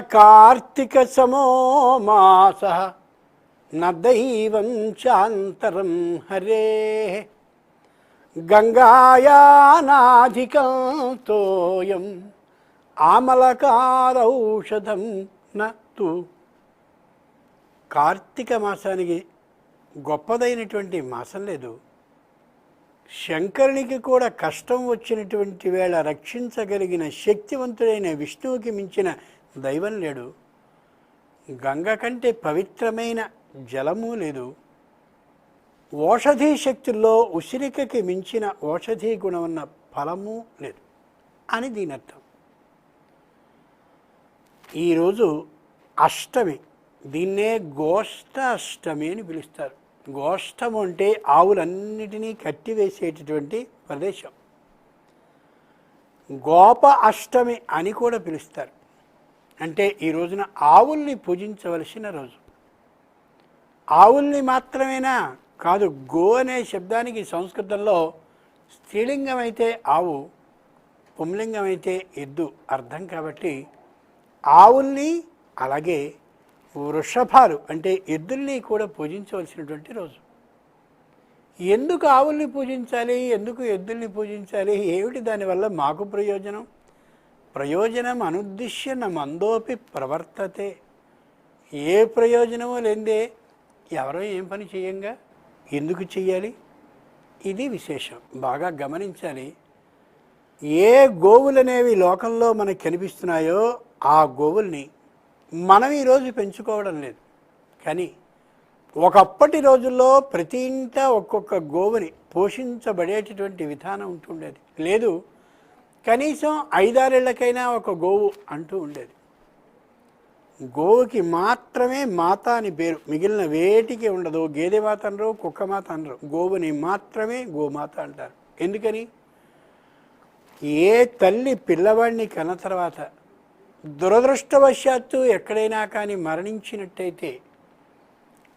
కార్తీక సమో మాస న చాంతరం హరే గంగాయానాధికం తోయం ఆమలకారౌషధం నూ కార్తీక మాసానికి గొప్పదైనటువంటి మాసం లేదు. శంకరునికి కూడా కష్టం వచ్చినటువంటి వేళ రక్షించగలిగిన శక్తివంతుడైన విష్ణువుకి మించిన దైవం లేడు. గంగ కంటే పవిత్రమైన జలము లేదు. ఓషధీ శక్తుల్లో ఉసిరికకి మించిన ఓషధీ గుణం ఉన్న ఫలము లేదు అని దీని అర్థం. ఈరోజు అష్టమి దీన్నే గోష్ఠ అష్టమి అని పిలుస్తారు. గోష్టం అంటే ఆవులన్నిటినీ కట్టివేసేటటువంటి ప్రదేశం. గోప అష్టమి అని కూడా పిలుస్తారు. అంటే ఈ రోజున ఆవుల్ని పూజించవలసిన రోజు. ఆవుల్ని మాత్రమేనా కాదు గో అనే శబ్దానికి సంస్కృతంలో స్త్రీలింగం అయితే ఆవు పుంలింగం అయితే ఎద్దు అర్థం కాబట్టి ఆవుల్ని అలాగే వృషభాలు అంటే ఎద్దుల్ని కూడా పూజించవలసినటువంటి రోజు. ఎందుకు ఆవుల్ని పూజించాలి? ఎందుకు ఎద్దుల్ని పూజించాలి? ఏమిటి దానివల్ల మాకు ప్రయోజనం? ప్రయోజనం అనుద్దిశ్య మందోపి ప్రవర్తతే. ఏ ప్రయోజనమో లేదే. ఎవరో ఏం పని చేయంగా? ఎందుకు చెయ్యాలి? ఇది విశేషం. బాగా గమనించాలి. ఏ గోవులనేవి లోకంలో మనకు కనిపిస్తున్నాయో ఆ గోవుల్ని మనం ఈరోజు పెంచుకోవడం లేదు. కానీ ఒకప్పటి రోజుల్లో ప్రతి ఇంట ఒక్కొక్క గోవుని పోషించబడేటటువంటి విధానం ఉంటుండేది. లేదు కనీసం ఐదారేళ్ళకైనా ఒక గోవు అంటూ ఉండేది. గోవుకి మాత్రమే మాత అని పేరు. మిగిలిన వేటికి ఉండదు. గేదె మాత అనరు కుక్క మాత అనరు. గోవుని మాత్రమే గోమాత అంటారు. ఎందుకని? ఏ తల్లి పిల్లవాడిని కన్న తర్వాత దురదృష్టవశాత్తు ఎక్కడైనా కానీ మరణించినట్టయితే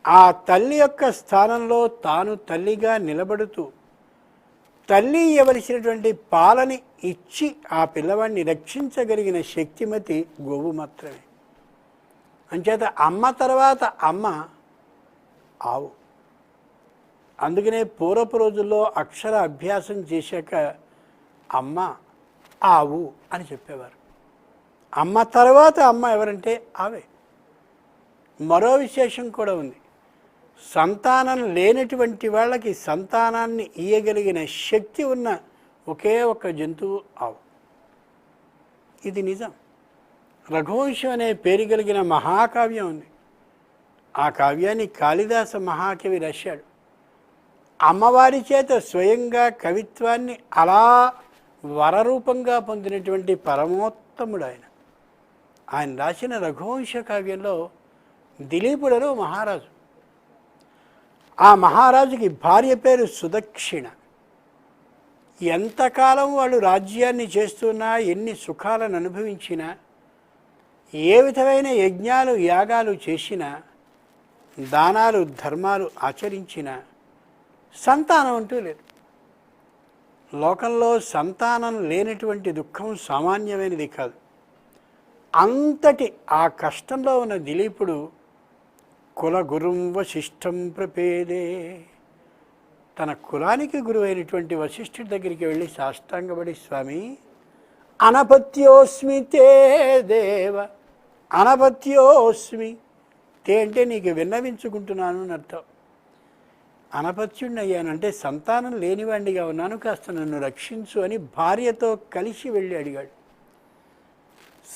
ఆ తల్లి యొక్క స్థానంలో తాను తల్లిగా నిలబడుతూ తల్లి ఇవ్వవలసినటువంటి పాలని ఇచ్చి ఆ పిల్లవాడిని రక్షించగలిగిన శక్తిమతి గోవు మాత్రమే. అంచేత అమ్మ తర్వాత అమ్మ ఆవు. అందుకనే పూర్వపు రోజుల్లో అక్షర అభ్యాసం చేశాక అమ్మ ఆవు అని చెప్పేవారు. అమ్మ తర్వాత అమ్మ ఎవరంటే ఆవే. మరో విశేషం కూడా ఉంది. సంతానం లేనటువంటి వాళ్ళకి సంతానాన్ని ఇయ్యగలిగిన శక్తి ఉన్న ఒకే ఒక జంతువు ఆవు. ఇది నిజం. రఘువంశం అనే పేరు కలిగిన మహాకావ్యం ఉంది. ఆ కావ్యాన్ని కాళిదాస మహాకవి రాశాడు. అమ్మవారి చేత స్వయంగా కవిత్వాన్ని అలా వరరూపంగా పొందినటువంటి పరమోత్తముడు ఆయన. ఆయన రాసిన రఘువంశ కావ్యంలో దిలీపుడను మహారాజు. ఆ మహారాజుకి భార్య పేరు సుదక్షిణ. ఎంతకాలం వాళ్ళు రాజ్యాన్ని చేస్తున్నా ఎన్ని సుఖాలను అనుభవించినా ఏ విధమైన యజ్ఞాలు యాగాలు చేసినా దానాలు ధర్మాలు ఆచరించినా సంతానం అంటూ లేదు. లోకంలో సంతానం లేనటువంటి దుఃఖం సామాన్యమైనది కాదు. అంతటి ఆ కష్టంలో ఉన్న దిలీపుడు కుల గురుం వశిష్టం ప్రపేదే. తన కులానికి గురువైనటువంటి వశిష్ఠుడి దగ్గరికి వెళ్ళి సాష్టాంగపడి స్వామి అనపత్యోస్మి తే దేవ అనపత్యోస్మి తే అంటే నీకు విన్నవించుకుంటున్నాను అని అర్థం. అనపత్యుడిని అయ్యానంటే సంతానం లేనివాడిగా ఉన్నాను కాస్త నన్ను రక్షించు అని భార్యతో కలిసి వెళ్ళి అడిగాడు.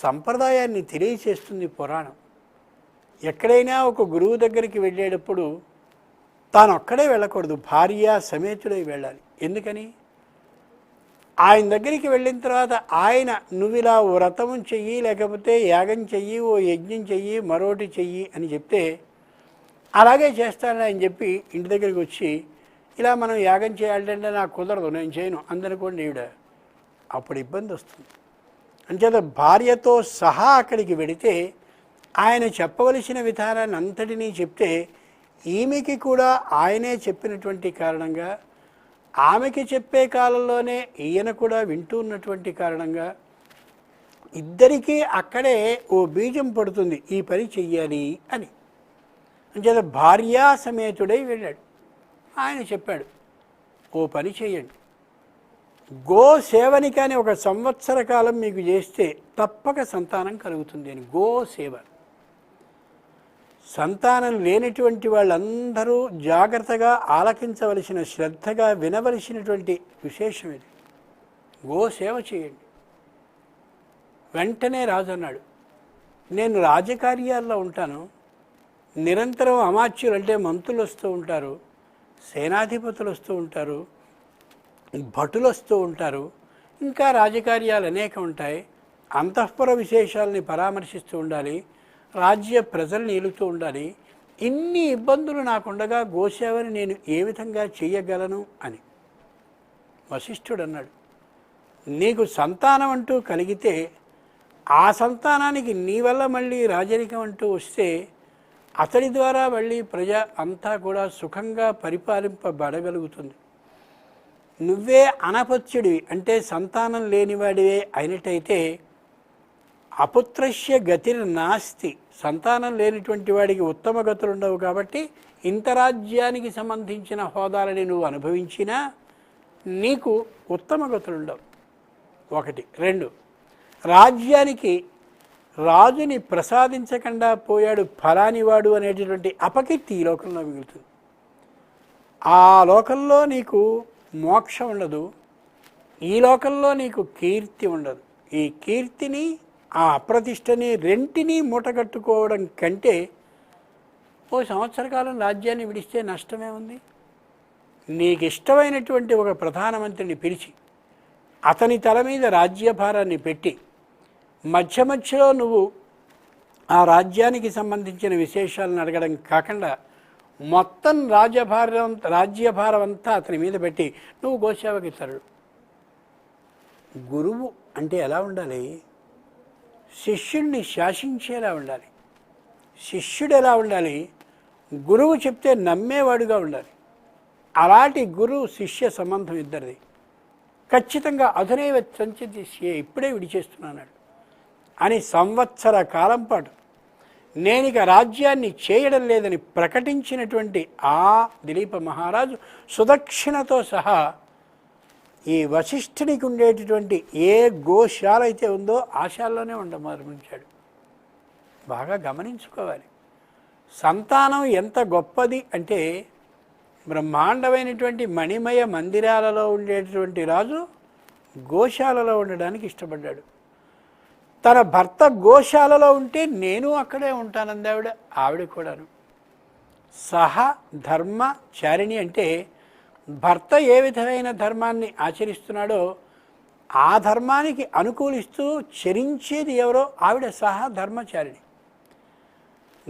సంప్రదాయాన్ని తెలియచేస్తుంది పురాణం. ఎక్కడైనా ఒక గురువు దగ్గరికి వెళ్ళేటప్పుడు తాను ఒక్కడే వెళ్ళకూడదు భార్య సమేతుడై వెళ్ళాలి. ఎందుకని? ఆయన దగ్గరికి వెళ్ళిన తర్వాత ఆయన నువ్వు ఇలా వ్రతం చెయ్యి లేకపోతే యాగం చెయ్యి ఓ యజ్ఞం చెయ్యి మరోటి చెయ్యి అని చెప్తే అలాగే చేస్తానని ఆయన చెప్పి ఇంటి దగ్గరికి వచ్చి ఇలా మనం యాగం చేయాలంటే నాకు కుదరదు నేను చేయను అందనుకోండి ఈవిడ. అప్పుడు ఇబ్బంది వస్తుంది. అంచేత భార్యతో సహా అక్కడికి వెడితే ఆయన చెప్పవలసిన విధానాన్ని అంతటినీ చెప్తే ఈమెకి కూడా ఆయనే చెప్పినటువంటి కారణంగా ఆమెకి చెప్పే కాలంలోనే ఈయన కూడా వింటూ ఉన్నటువంటి కారణంగా ఇద్దరికీ అక్కడే ఓ బీజం పడుతుంది ఈ పని చెయ్యాలి అని. అంచేత భార్యా సమేతుడై వెళ్ళాడు. ఆయన చెప్పాడు ఓ పని చేయండి గో సేవని కానీ ఒక సంవత్సర కాలం మీకు చేస్తే తప్పక సంతానం కలుగుతుంది అని. గో సేవ. సంతానం లేనటువంటి వాళ్ళందరూ జాగ్రత్తగా ఆలకించవలసిన శ్రద్ధగా వినవలసినటువంటి విశేషం ఇది. గో సేవ చేయండి. వెంటనే రాజు అన్నాడు నేను రాజకార్యాల్లో ఉంటాను. నిరంతరం అమాత్యులు అంటే మంత్రులు వస్తూ ఉంటారు సేనాధిపతులు వస్తూ ఉంటారు భటులు వస్తూ ఉంటారు. ఇంకా రాజకార్యాలు అనేక ఉంటాయి. అంతఃపుర విశేషాలని పరామర్శిస్తూ ఉండాలి. రాజ్య ప్రజలు ఏలుతూ ఉండాలి. ఇన్ని ఇబ్బందులు నాకుండగా గోసేవని నేను ఏ విధంగా చేయగలను అని. వశిష్ఠుడు అన్నాడు నీకు సంతానం అంటూ కలిగితే ఆ సంతానానికి నీ వల్ల మళ్ళీ రాజరికం అంటూ వస్తే అతడి ద్వారా మళ్ళీ ప్రజ అంతా కూడా సుఖంగా పరిపాలింపబడగలుగుతుంది. నువ్వే అనపత్యుడివి అంటే సంతానం లేనివాడివే అయినట్టయితే అపుత్రస్య గతిని నాస్తి. సంతానం లేనిటువంటి వాడికి ఉత్తమ గతులు ఉండవు కాబట్టి ఇంత రాజ్యానికి సంబంధించిన హోదాలని నువ్వు అనుభవించినా నీకు ఉత్తమ గతులు ఉండవు ఒకటి. రెండు. రాజ్యానికి రాజుని ప్రసాదించకుండా పోయాడు ఫలానివాడు అనేటటువంటి అపకీర్తి ఈ లోకంలో మిగులుతుంది. ఆ లోకంలో నీకు మోక్షం ఉండదు. ఈ లోకంలో నీకు కీర్తి ఉండదు. ఈ కీర్తిని ఆ అప్రతిష్టని రెంటిని మూటగట్టుకోవడం కంటే ఓ సంవత్సర కాలం రాజ్యాన్ని విడిస్తే నష్టమే ఉంది? నీకు ఇష్టమైనటువంటి ఒక ప్రధానమంత్రిని పిలిచి అతని తల మీద రాజ్యభారాన్ని పెట్టి మధ్య మధ్యలో నువ్వు ఆ రాజ్యానికి సంబంధించిన విశేషాలను అడగడం కాకుండా మొత్తం రాజభారం రాజ్యభారం అంతా అతని మీద పెట్టి నువ్వు గోసేవకి తరుడు. గురువు అంటే ఎలా ఉండాలి? శిష్యుణ్ణి శాసించేలా ఉండాలి. శిష్యుడు ఎలా ఉండాలి? గురువు చెప్తే నమ్మేవాడుగా ఉండాలి. అలాంటి గురువు శిష్య సంబంధం ఇద్దరిది. ఖచ్చితంగా అధునే సంచిత్య ఇప్పుడే విడిచేస్తున్నాడు అని సంవత్సర కాలం పాటు నేనిక రాజ్యాన్ని చేయడం లేదని ప్రకటించినటువంటి ఆ దిలీప మహారాజు సుదక్షిణతో సహా ఈ వశిష్ఠునికి ఉండేటటువంటి ఏ గోశాల అయితే ఉందో ఆశాల్లోనే ఉండమరించాడు బాగా గమనించుకోవాలి. సంతానం ఎంత గొప్పది అంటే బ్రహ్మాండమైనటువంటి మణిమయ మందిరాలలో ఉండేటటువంటి రాజు గోశాలలో ఉండడానికి ఇష్టపడ్డాడు. తన భర్త గోశాలలో ఉంటే నేను అక్కడే ఉంటానంది ఆవిడ ఆవిడ కూడాను. సహ ధర్మ చారిణి అంటే భర్త ఏ విధమైన ధర్మాన్ని ఆచరిస్తున్నాడో ఆ ధర్మానికి అనుకూలిస్తూ చరించేది ఎవరో ఆవిడ సహా ధర్మచారిణి.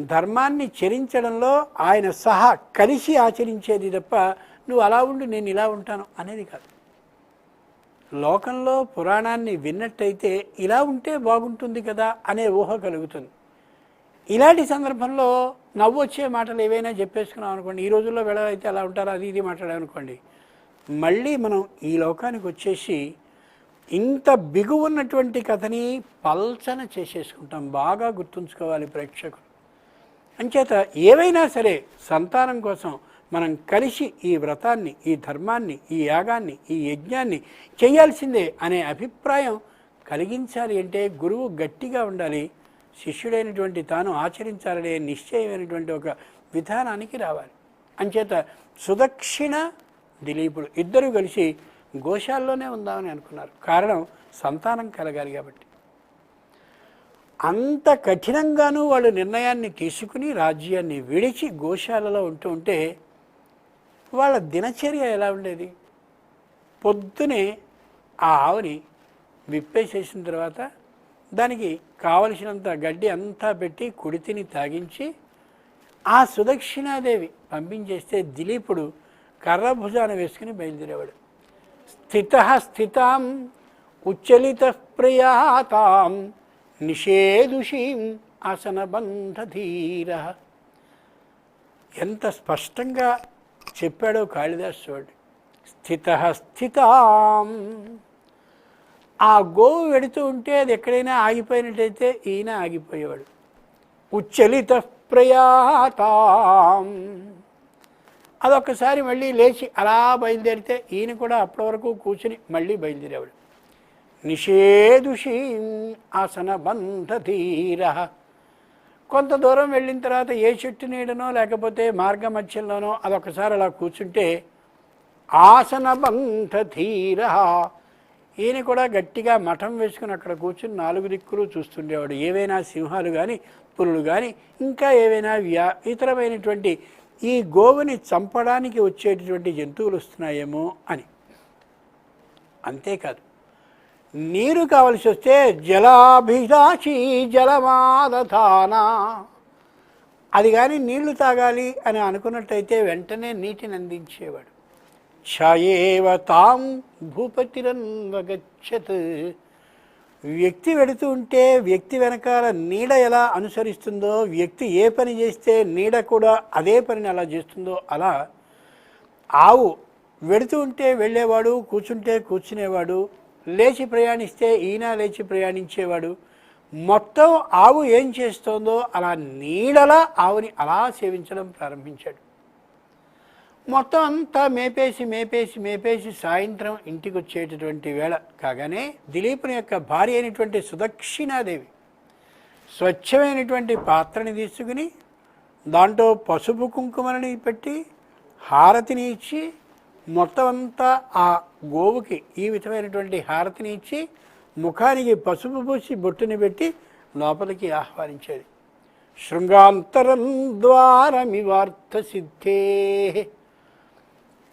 ధర్మాన్ని చరించడంలో ఆయన సహా కలిసి ఆచరించేది తప్ప నువ్వు అలా ఉండు నేను ఇలా ఉంటాను అనేది కాదు. లోకంలో పురాణాన్ని విన్నట్టయితే ఇలా ఉంటే బాగుంటుంది కదా అనే ఊహ కలుగుతుంది. ఇలాంటి సందర్భంలో నవ్వు వచ్చే మాటలు ఏవైనా చెప్పేసుకున్నాం అనుకోండి ఈ రోజుల్లో వెళ్ళరైతే అలా ఉంటారు అది ఇది మాట్లాడామనుకోండి మళ్ళీ మనం ఈ లోకానికి వచ్చేసి ఇంత బిగు ఉన్నటువంటి కథని పల్చన చేసేసుకుంటాం బాగా గుర్తుంచుకోవాలి ప్రేక్షకులు. అంచేత ఏవైనా సరే సంతానం కోసం మనం కలిసి ఈ వ్రతాన్ని ఈ ధర్మాన్ని ఈ యాగాన్ని ఈ యజ్ఞాన్ని చేయాల్సిందే అనే అభిప్రాయం కలిగించాలి అంటే గురువు గట్టిగా ఉండాలి. శిష్యుడైనటువంటి తాను ఆచరించాలనే నిశ్చయమైనటువంటి ఒక విధానానికి రావాలి. అంచేత సుదక్షిణ దిలీపుడు ఇద్దరు కలిసి గోశాల్లోనే ఉందామని అనుకున్నారు. కారణం సంతానం కలగాలి కాబట్టి. అంత కఠినంగానూ వాళ్ళు నిర్ణయాన్ని తీసుకుని రాజ్యాన్ని విడిచి గోశాలలో ఉంటూ ఉంటే వాళ్ళ దినచర్య ఎలా ఉండేది? పొద్దునే ఆ ఆవుని విప్పేసేసిన తర్వాత దానికి కావలసినంత గడ్డి అంతా పెట్టి కుడితిని తాగించి ఆ సుదక్షిణాదేవి పంపించేస్తే దిలీపుడు కర్రభుజాన వేసుకుని బయలుదేరేవాడు. స్థిత స్థితాం ఉచ్చలిత ప్రియాతాం నిషేదుషీం ఆసనబంధధీర ఎంత స్పష్టంగా చెప్పాడో కాళిదాసు చూడండి స్థిత స్థితాం ఆ గోవు వెడుతూ ఉంటే అది ఎక్కడైనా ఆగిపోయినట్టయితే ఈయన ఆగిపోయేవాడు. ఉచ్చలిత ప్రయాతాం. అదొక్కసారి మళ్ళీ లేచి అలా బయలుదేరితే ఈయన కూడా అప్పటి వరకు కూర్చుని మళ్ళీ బయలుదేరేవాడు. నిషేధుషీ ఆసన బంధధీర కొంత దూరం వెళ్ళిన తర్వాత ఏ చెట్టు నీడనో లేకపోతే మార్గ మధ్యంలోనో అదొకసారి అలా కూర్చుంటే ఆసన బంధధీర ఈయన కూడా గట్టిగా మఠం వేసుకుని అక్కడ కూర్చుని నాలుగు దిక్కులు చూస్తుండేవాడు. ఏవైనా సింహాలు కానీ పులులు కానీ ఇంకా ఏవైనా వ్యా ఇతరమైనటువంటి ఈ గోవుని చంపడానికి వచ్చేటటువంటి జంతువులు వస్తున్నాయేమో అని. అంతేకాదు నీరు కావలసి వస్తే జలాభిలాషి జలమాదధాన అది కానీ నీళ్ళు తాగాలి అని అనుకున్నట్టయితే వెంటనే నీటిని అందించేవాడు. ఛాయేవ తాం భూపతిరన్వగచ్చత్. వ్యక్తి వెడుతూ ఉంటే వ్యక్తి వెనకాల నీడ ఎలా అనుసరిస్తుందో వ్యక్తి ఏ పని చేస్తే నీడ కూడా అదే పనిని అలా చేస్తుందో అలా ఆవు వెడుతూ ఉంటే వెళ్ళేవాడు కూర్చుంటే కూర్చునేవాడు లేచి ప్రయాణిస్తే ఈయన లేచి ప్రయాణించేవాడు. మొత్తం ఆవు ఏం చేస్తోందో అలా నీడలా ఆవుని అలా సేవించడం ప్రారంభించాడు. మొత్తం అంతా మేపేసి మేపేసి మేపేసి సాయంత్రం ఇంటికి వచ్చేటటువంటి వేళ కాగానే దిలీపుని యొక్క భార్య అయినటువంటి సుదక్షిణాదేవి స్వచ్ఛమైనటువంటి పాత్రని తీసుకుని దాంట్లో పసుపు కుంకుమని పెట్టి హారతిని ఇచ్చి మొత్తం అంతా ఆ గోవుకి ఈ విధమైనటువంటి హారతిని ఇచ్చి ముఖానికి పసుపు పూసి బొట్టుని పెట్టి లోపలికి ఆహ్వానించేది. శృంగాంతరం ద్వారమివార్థ సిద్ధే.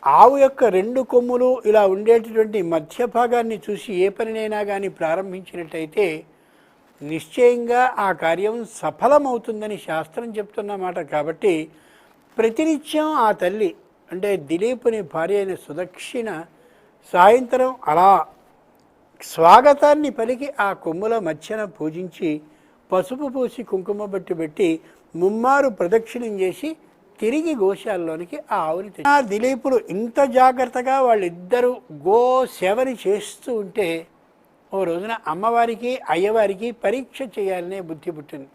ఆవు యొక్క రెండు కొమ్ములు ఇలా ఉండేటటువంటి మధ్య భాగాన్ని చూసి ఏ పనినైనా కానీ ప్రారంభించినట్టయితే నిశ్చయంగా ఆ కార్యం సఫలమవుతుందని శాస్త్రం చెప్తున్నమాట. కాబట్టి ప్రతినిత్యం ఆ తల్లి అంటే దిలీపుని భార్య అయిన సుదక్షిణ సాయంత్రం అలా స్వాగతాన్ని పలికి ఆ కొమ్ముల మధ్యన పూజించి పసుపు పూసి కుంకుమ బట్టి పెట్టి ముమ్మారు ప్రదక్షిణం చేసి తిరిగి గోశాలలోనికి ఆ ఆవుని ఆ దిలీపుడు ఇంత జాగ్రత్తగా వాళ్ళిద్దరూ గో సేవని చేస్తూ ఉంటే ఓ రోజున అమ్మవారికి అయ్యవారికి పరీక్ష చేయాలనే బుద్ధి పుట్టింది.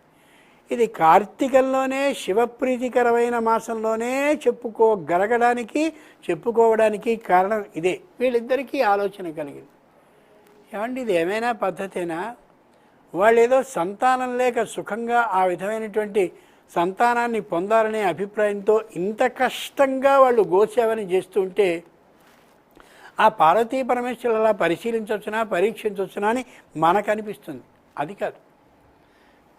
ఇది కార్తీకంలోనే శివప్రీతికరమైన మాసంలోనే చెప్పుకోగలగడానికి చెప్పుకోవడానికి కారణం ఇదే. వీళ్ళిద్దరికీ ఆలోచన కలిగింది. ఏమండి ఇది ఏమైనా పద్ధతేనా? వాళ్ళు ఏదో సంతానం లేక సుఖంగా ఆ విధమైనటువంటి సంతానాన్ని పొందాలనే అభిప్రాయంతో ఇంత కష్టంగా వాళ్ళు గోసేవని చేస్తుంటే ఆ పార్వతీ పరమేశ్వరులు అలా పరిశీలించవచ్చునా పరీక్షించవచ్చునా అని మనకు అనిపిస్తుంది అది కాదు.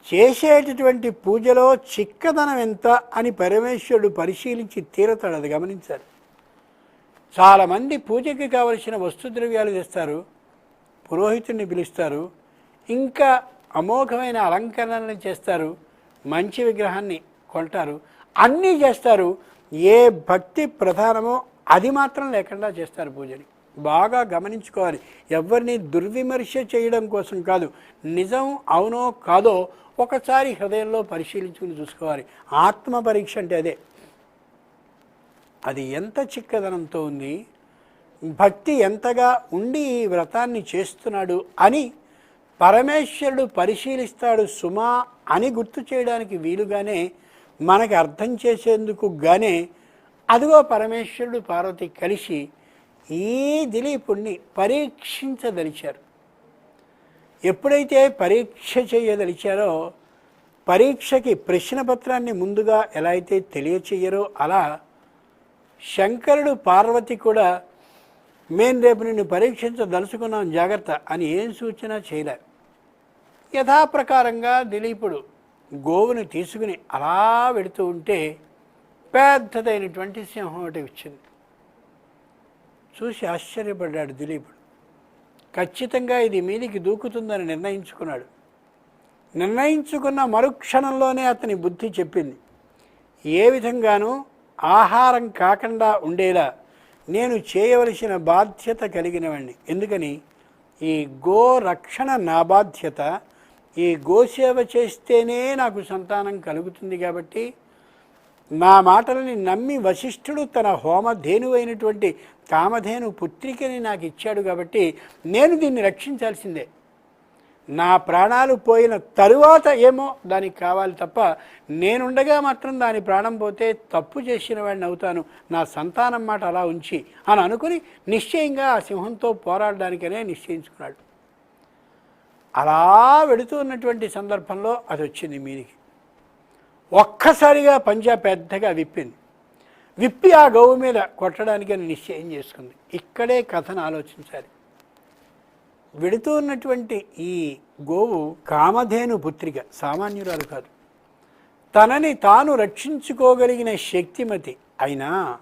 చేసేటటువంటి పూజలో చిక్కదనం ఎంత అని పరమేశ్వరుడు పరిశీలించి తీరతాడు అది గమనించాలి చాలామంది పూజకి కావలసిన వస్తుద్రవ్యాలు తెస్తారు పురోహితుడిని పిలుస్తారు ఇంకా అమోఘమైన అలంకరణలు చేస్తారు మంచి విగ్రహాన్ని కొంటారు. అన్నీ చేస్తారు. ఏ భక్తి ప్రధానమో అది మాత్రం లేకుండా చేస్తారు పూజని. బాగా గమనించుకోవాలి. ఎవరిని దుర్విమర్శ చేయడం కోసం కాదు. నిజం అవునో కాదో ఒకసారి హృదయంలో పరిశీలించుకుని చూసుకోవాలి. ఆత్మ పరీక్ష అంటే అదే. అది ఎంత చిక్కదనంతో ఉంది. భక్తి ఎంతగా ఉండి ఈ వ్రతాన్ని చేస్తున్నాడు అని పరమేశ్వరుడు పరిశీలిస్తాడు సుమా అని గుర్తు చేయడానికి వీలుగానే మనకి అర్థం చేసేందుకు గానే అదిగో పరమేశ్వరుడు పార్వతి కలిసి ఈ దిలీపుణ్ణి పరీక్షించదలిచారు. ఎప్పుడైతే పరీక్ష చేయదలిచారో పరీక్షకి ప్రశ్నపత్రాన్ని ముందుగా ఎలా అయితే తెలియచేయరో అలా శంకరుడు పార్వతి కూడా మేము రేపు నిన్ను పరీక్షించదలుచుకున్నాం జాగ్రత్త అని ఏం సూచన చేయలేదు యథాప్రకారంగా దిలీపుడు గోవుని తీసుకుని అలా వెళుతూ ఉంటే పెద్దదైనటువంటి సింహం ఒకటి వచ్చింది. చూసి ఆశ్చర్యపడ్డాడు దిలీపుడు. ఖచ్చితంగా ఇది మీదికి దూకుతుందని నిర్ణయించుకున్నాడు. నిర్ణయించుకున్న మరుక్షణంలోనే అతని బుద్ధి చెప్పింది. ఏ విధంగానూ ఆహారం కాకుండా ఉండేలా నేను చేయవలసిన బాధ్యత కలిగినవాడిని ఎందుకని? ఈ గో రక్షణ నా బాధ్యత ఈ గోసేవ చేస్తేనే నాకు సంతానం కలుగుతుంది కాబట్టి నా మాటలని నమ్మి వశిష్ఠుడు తన హోమధేను అయినటువంటి కామధేను పుత్రికని నాకు ఇచ్చాడు కాబట్టి నేను దీన్ని రక్షించాల్సిందే. నా ప్రాణాలు పోయిన తరువాత ఏమో దానికి కావాలి తప్ప నేనుండగా మాత్రం దాని ప్రాణం పోతే తప్పు చేసిన వాడిని అవుతాను. నా సంతానం మాట అలా ఉంచి అని అనుకుని నిశ్చయంగా ఆ సింహంతో పోరాడడానికనే నిశ్చయించుకున్నాడు. అలా వెడుతూ ఉన్నటువంటి సందర్భంలో అది వచ్చింది మీదికి. ఒక్కసారిగా పంజా పెద్దగా విప్పింది. విప్పి ఆ గోవు మీద కొట్టడానికి అని నిశ్చయం చేసుకుంది. ఇక్కడే కథను ఆలోచించాలి. వెడుతూ ఉన్నటువంటి ఈ గోవు కామధేను పుత్రిక సామాన్యురాలు కాదు. తనని తాను రక్షించుకోగలిగిన శక్తిమతి అయినా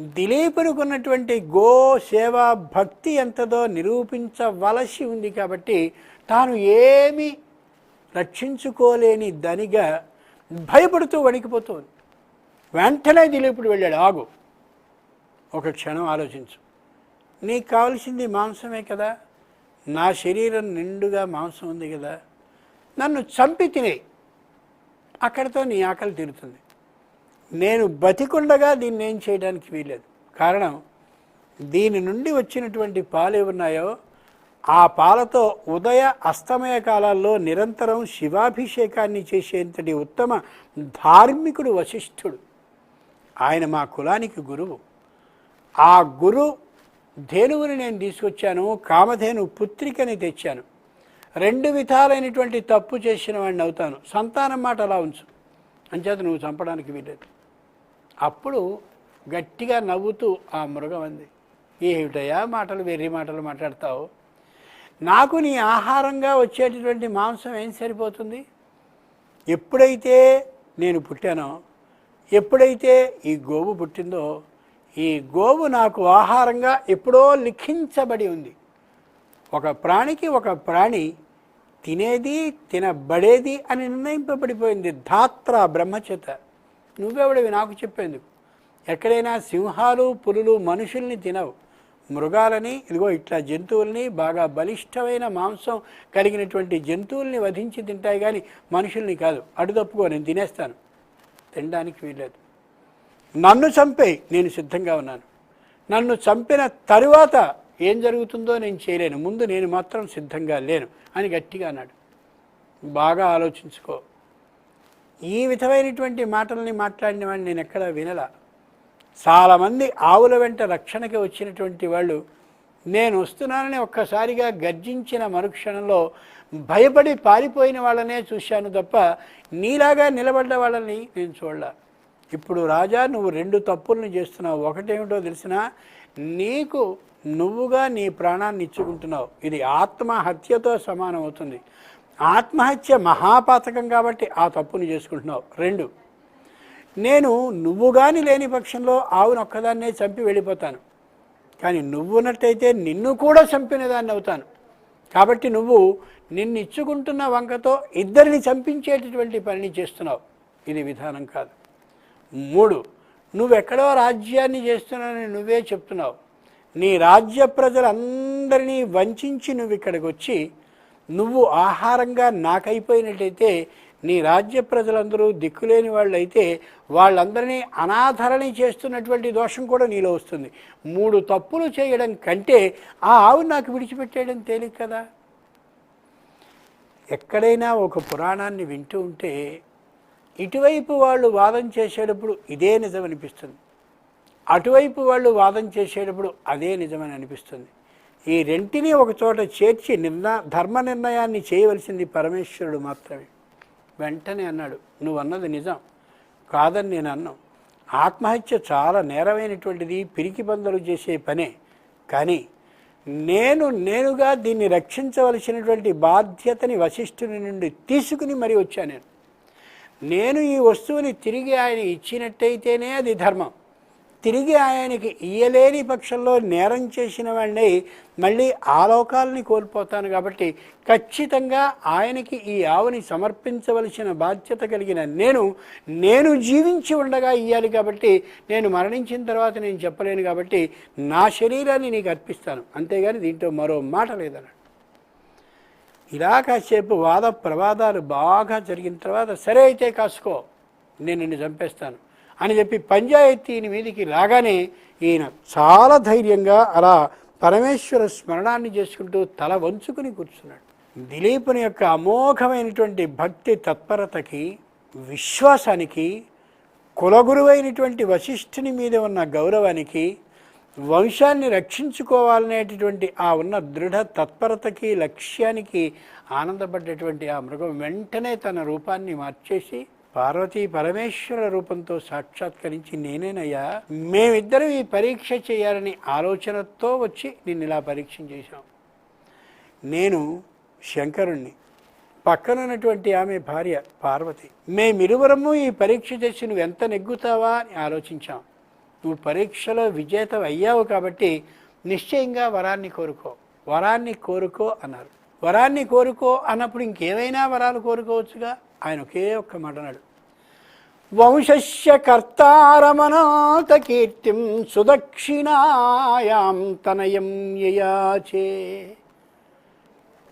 దిలీపునుకున్నటువంటి గో సేవా భక్తి ఎంతదో నిరూపించవలసి ఉంది కాబట్టి తాను ఏమీ రక్షించుకోలేని దనిగా భయపడుతూ వణికిపోతుంది. వెంటనే దిలీపుడు వెళ్ళాడు ఆగు ఒక క్షణం ఆలోచించు. నీకు కావాల్సింది మాంసమే కదా. నా శరీరం నిండుగా మాంసం ఉంది కదా. నన్ను చంపి తినే అక్కడితో నీ ఆకలి తీరుతుంది. నేను బతికుండగా దీన్ని ఏం చేయడానికి వీలేదు కారణం దీని నుండి వచ్చినటువంటి పాలు ఏమున్నాయో ఆ పాలతో ఉదయ అస్తమయ కాలాల్లో నిరంతరం శివాభిషేకాన్ని చేసేంతటి ఉత్తమ ధార్మికుడు వశిష్ఠుడు. ఆయన మా కులానికి గురువు. ఆ గురు ధేనువుని నేను తీసుకొచ్చాను కామధేను పుత్రికని తెచ్చాను. రెండు విధాలైనటువంటి తప్పు చేసిన వాడిని అవుతాను. సంతానం మాట అలా ఉంచు. అంచేత నువ్వు చంపడానికి వీలేదు అప్పుడు గట్టిగా నవ్వుతూ ఆ మృగం అంది ఏమిటయా మాటలు వెర్రి మాటలు మాట్లాడతావు? నాకు నీ ఆహారంగా వచ్చేటటువంటి మాంసం ఏం సరిపోతుంది? ఎప్పుడైతే నేను పుట్టానో ఎప్పుడైతే ఈ గోవు పుట్టిందో ఈ గోవు నాకు ఆహారంగా ఎప్పుడో లిఖించబడి ఉంది. ఒక ప్రాణికి ఒక ప్రాణి తినేది తినబడేది అని నిర్ణయింపబడిపోయింది ధాత్ర బ్రహ్మచేత. నువ్వెవడివి? నాకు చెప్పేందుకు. ఎక్కడైనా సింహాలు పులులు మనుషుల్ని తినవు. మృగాలని ఇదిగో ఇట్లా జంతువుల్ని బాగా బలిష్టమైన మాంసం కలిగినటువంటి జంతువుల్ని వధించి తింటాయి కానీ మనుషుల్ని కాదు. అడు తప్పుకో నేను తినేస్తాను. తినడానికి వీల్లేదు. నన్ను చంపే నేను సిద్ధంగా ఉన్నాను. నన్ను చంపిన తరువాత ఏం జరుగుతుందో నేను చేయలేను. ముందు నేను మాత్రం సిద్ధంగా లేను అని గట్టిగా అన్నాడు. బాగా ఆలోచించుకో. ఈ విధమైనటువంటి మాటల్ని మాట్లాడిన వాడిని నేను ఎక్కడా వినలా. చాలామంది ఆవుల వెంట రక్షణకి వచ్చినటువంటి వాళ్ళు నేను వస్తున్నానని ఒక్కసారిగా గర్జించిన మరుక్షణంలో భయపడి పారిపోయిన వాళ్ళనే చూశాను తప్ప నీలాగా నిలబడ్డ వాళ్ళని నేను చూడలే. ఇప్పుడు రాజా నువ్వు రెండు తప్పులను చేస్తున్నావు. ఒకటేమిటో తెలిసినా నీకు నువ్వుగా నీ ప్రాణాన్ని ఇచ్చుకుంటున్నావు. ఇది ఆత్మహత్యతో సమానం అవుతుంది. ఆత్మహత్య మహాపాతకం కాబట్టి ఆ తప్పుని చేసుకుంటున్నావు. రెండు నేను నువ్వు కానీ లేని పక్షంలో ఆవును ఒక్కదాన్నే చంపి వెళ్ళిపోతాను. కానీ నువ్వున్నట్టయితే నిన్ను కూడా చంపిన దాన్ని అవుతాను. కాబట్టి నువ్వు నిన్ను ఇచ్చుకుంటున్న వంకతో ఇద్దరిని చంపించేటటువంటి పనిని చేస్తున్నావు. ఇది విధానం కాదు. మూడు నువ్వెక్కడో రాజ్యాన్ని చేస్తున్నానని నువ్వే చెప్తున్నావు. నీ రాజ్య ప్రజలందరినీ వంచి నువ్వు ఇక్కడికి వచ్చి నువ్వు ఆహారంగా నాకైపోయినట్టయితే నీ రాజ్య ప్రజలందరూ దిక్కులేని వాళ్ళైతే వాళ్ళందరినీ అనాధరణి చేస్తున్నటువంటి దోషం కూడా నీలో వస్తుంది. మూడు తప్పులు చేయడం కంటే ఆ ఆవు నాకు విడిచిపెట్టేయడం తేలిక కదా? ఎక్కడైనా ఒక పురాణాన్ని వింటూ ఉంటే ఇటువైపు వాళ్ళు వాదం చేసేటప్పుడు ఇదే నిజం అనిపిస్తుంది అటువైపు వాళ్ళు వాదం చేసేటప్పుడు అదే నిజమని అనిపిస్తుంది. ఈ రెంటిని ఒక చోట చేర్చి నిర్ణయ ధర్మ నిర్ణయాన్ని చేయవలసింది పరమేశ్వరుడు మాత్రమే. వెంటనే అన్నాడు నువ్వు అన్నది నిజం. కాదని నేను అన్నాను ఆత్మహత్య చాలా నేరమైనటువంటిది పిరికి పందలు చేసే పనే. కానీ నేను నేనుగా దీన్ని రక్షించవలసినటువంటి బాధ్యతని వశిష్ఠుని నుండి తీసుకుని మరి వచ్చాను నేను. నేను ఈ వస్తువుని తిరిగి ఆయన ఇచ్చినట్టయితేనే అది ధర్మం. తిరిగి ఆయనకి ఇయ్యలేని పక్షంలో నేరం చేసిన వాడిని మళ్ళీ ఆ లోకాలని కోల్పోతాను కాబట్టి ఖచ్చితంగా ఆయనకి ఈ ఆవుని సమర్పించవలసిన బాధ్యత కలిగిన నేను నేను జీవించి ఉండగా ఇయ్యాలి కాబట్టి నేను మరణించిన తర్వాత నేను చెప్పలేను కాబట్టి నా శరీరాన్ని నీకు అర్పిస్తాను. అంతేగాని దీంట్లో మరో మాట లేదన్నాడు. ఇలా కాసేపు వాద ప్రవాదాలు బాగా జరిగిన తర్వాత సరే అయితే కాసుకో నేను నిన్ను చంపేస్తాను. అని చెప్పి పంచాయతీని మీదికి రాగానే ఈయన చాలా ధైర్యంగా అలా పరమేశ్వర స్మరణాన్ని చేసుకుంటూ తల వంచుకుని కూర్చున్నాడు. దిలీపుని యొక్క అమోఘమైనటువంటి భక్తి తత్పరతకి విశ్వాసానికి కులగురువైనటువంటి వశిష్ఠుని మీద ఉన్న గౌరవానికి వంశాన్ని రక్షించుకోవాలనేటటువంటి ఆ ఉన్న దృఢ తత్పరతకి లక్ష్యానికి ఆనందపడ్డటువంటి ఆ మృగం వెంటనే తన రూపాన్ని మార్చేసి పార్వతీ పరమేశ్వర రూపంతో సాక్షాత్కరించి నేనేనయ్యా మేమిద్దరం ఈ పరీక్ష చేయాలని ఆలోచనతో వచ్చి నిన్ను ఇలా పరీక్ష చేశాం. నేను శంకరుణ్ణి పక్కనున్నటువంటి ఆమె భార్య పార్వతి. మేమిరువరము ఈ పరీక్ష చేసి నువ్వు ఎంత నెగ్గుతావా అని ఆలోచించాం. నువ్వు పరీక్షలో విజేత అయ్యావు కాబట్టి నిశ్చయంగా వరాన్ని కోరుకో. వరాన్ని కోరుకో అన్నారు. వరాన్ని కోరుకో అన్నప్పుడు ఇంకేమైనా వరాలు కోరుకోవచ్చుగా? ఆయన ఒకే ఒక్క మాట అన్నాడు వంశస్య కర్తారమనాథ కీర్తిం సుదక్షిణాయాం తనయం యయాచే.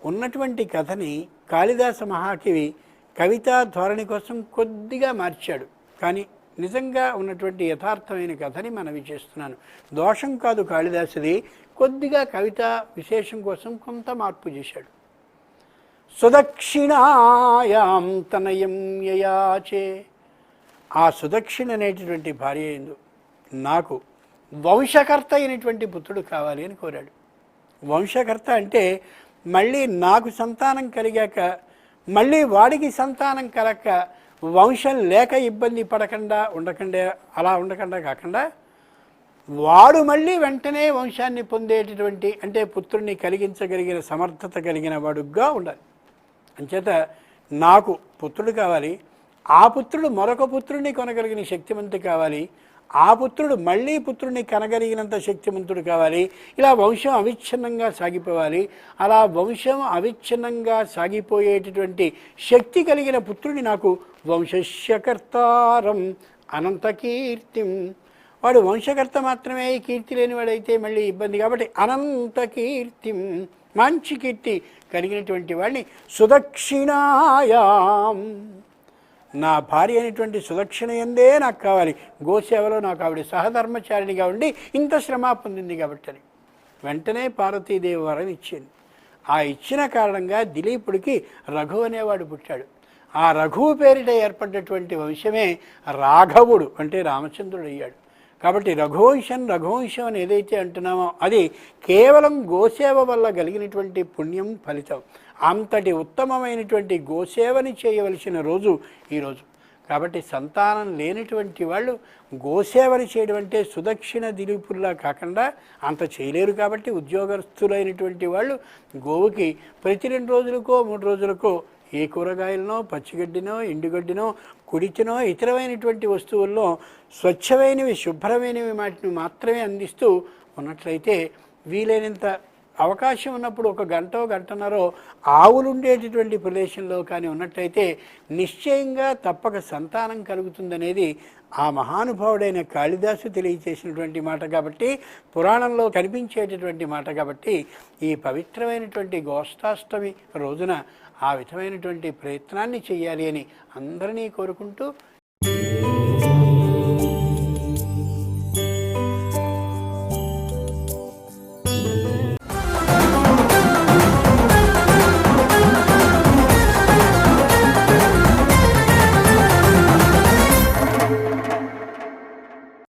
ఉన్నటువంటి కథని కాళిదాస మహాకవి కవితా ధోరణి కోసం కొద్దిగా మార్చాడు. కానీ నిజంగా ఉన్నటువంటి యథార్థమైన కథని మనవి చేస్తున్నాను. దోషం కాదు కాళిదాసుది. కొద్దిగా కవిత విశేషం కోసం కొంత మార్పు చేశాడు. సుదక్షిణాయాం తనయం యయాచే. ఆ సుదక్షిణ అనేటటువంటి భార్య ఎందు నాకు వంశకర్త అయినటువంటి పుత్రుడు కావాలి అని కోరాడు. వంశకర్త అంటే మళ్ళీ నాకు సంతానం కలిగాక మళ్ళీ వాడికి సంతానం కలగక వంశం లేక ఇబ్బంది పడకుండా ఉండకుండా అలా ఉండకుండా కాకుండా వాడు మళ్ళీ వెంటనే వంశాన్ని పొందేటటువంటి అంటే పుత్రుడిని కలిగించగలిగిన సమర్థత కలిగిన వాడుగా ఉండాలి. అంచేత నాకు పుత్రుడు కావాలి ఆ పుత్రుడు మరొక పుత్రుడిని కొనగలిగిన శక్తివంతుడు కావాలి ఆ పుత్రుడు మళ్ళీ పుత్రుడిని కనగలిగినంత శక్తిమంతుడు కావాలి. ఇలా వంశం అవిచ్ఛిన్నంగా సాగిపోవాలి. అలా వంశం అవిచ్ఛిన్నంగా సాగిపోయేటటువంటి శక్తి కలిగిన పుత్రుడిని నాకు వంశస్యకర్తారం అనంత కీర్తిం. వాడు వంశకర్త మాత్రమే కీర్తి లేనివాడైతే మళ్ళీ ఇబ్బంది కాబట్టి అనంత కీర్తిం. మంచి కీర్తి కలిగినటువంటి వాడిని సుదక్షిణాయాం. నా భార్య అయినటువంటి సుదక్షిణ ఎందే నాకు కావాలి. గోసేవలో నాకు ఆవిడ సహధర్మచారిణిగా ఉండి ఇంత శ్రమ పొందింది కాబట్టి అని. వెంటనే పార్వతీదేవి వరం ఇచ్చింది. ఆ ఇచ్చిన కారణంగా దిలీపుడికి రఘు అనేవాడు పుట్టాడు. ఆ రఘువు పేరిట ఏర్పడినటువంటి వంశమే రాఘవుడు అంటే రామచంద్రుడు అయ్యాడు. కాబట్టి రఘువంశం రఘువంశం అని ఏదైతే అంటున్నామో అది కేవలం గోసేవ వల్ల కలిగినటువంటి పుణ్యం ఫలితం. అంతటి ఉత్తమమైనటువంటి గోసేవని చేయవలసిన రోజు ఈరోజు కాబట్టి సంతానం లేనటువంటి వాళ్ళు గోసేవని చేయడం అంటే సుదక్షిణ దిలీపుల్లా కాకుండా అంత చేయలేరు కాబట్టి ఉద్యోగస్తులైనటువంటి వాళ్ళు గోవుకి ప్రతి రెండు రోజులకో మూడు రోజులకో ఏ కూరగాయలనో పచ్చిగడ్డినో ఎండుగడ్డినో కుడిచినో ఇతరమైనటువంటి వస్తువుల్లో స్వచ్ఛమైనవి శుభ్రమైనవి వాటిని మాత్రమే అందిస్తూ ఉన్నట్లయితే వీలైనంత అవకాశం ఉన్నప్పుడు ఒక గంట గంటన్నరో ఆవులు ఉండేటటువంటి ప్రదేశంలో కానీ ఉన్నట్లయితే నిశ్చయంగా తప్పక సంతానం కలుగుతుందనేది ఆ మహానుభావుడైన కాళిదాసు తెలియచేసినటువంటి మాట కాబట్టి పురాణంలో కనిపించేటటువంటి మాట కాబట్టి ఈ పవిత్రమైనటువంటి గోష్ఠాష్టమి రోజున ఆ విధమైనటువంటి ప్రయత్నాన్ని చేయాలి అని అందరినీ కోరుకుంటూ